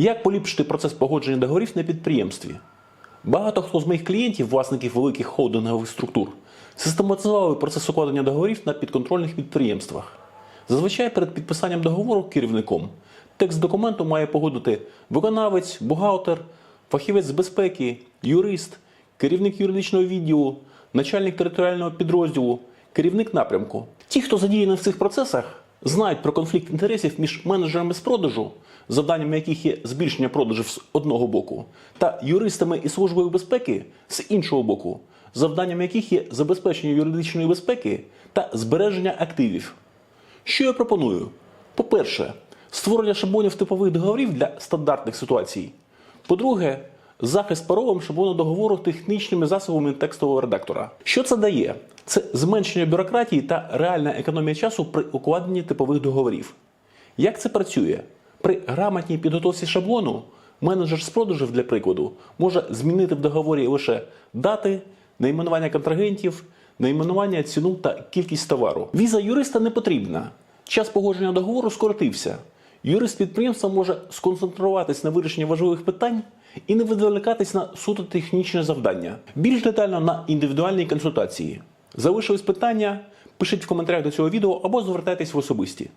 Як поліпшити процес погодження договорів на підприємстві? Багато хто з моїх клієнтів, власників великих холдингових структур, систематизували процес укладення договорів на підконтрольних підприємствах. Зазвичай перед підписанням договору керівником текст документу має погодити виконавець, бухгалтер, фахівець з безпеки, юрист, керівник юридичного відділу, начальник територіального підрозділу, керівник напрямку. Ті, хто задіяний в цих процесах, знають про конфлікт інтересів між менеджерами з продажу, завданням яких є збільшення продажів з одного боку, та юристами і службою безпеки з іншого боку, завданням яких є забезпечення юридичної безпеки та збереження активів. Що я пропоную? По-перше, створення шаблонів типових договорів для стандартних ситуацій. По-друге, захист паровим шаблону договору технічними засобами текстового редактора. Що це дає? Це зменшення бюрократії та реальна економія часу при укладенні типових договорів. Як це працює? При грамотній підготовці шаблону менеджер з продажів, для прикладу, може змінити в договорі лише дати, найменування контрагентів, найменування, ціну та кількість товару. Віза юриста не потрібна. Час погодження договору скоротився. Юрист підприємства може сконцентруватись на вирішенні важливих питань і не відволікатись на суто технічне завдання. Більш детально на індивідуальній консультації. Залишились питання? Пишіть в коментарях до цього відео або звертайтесь в особисті.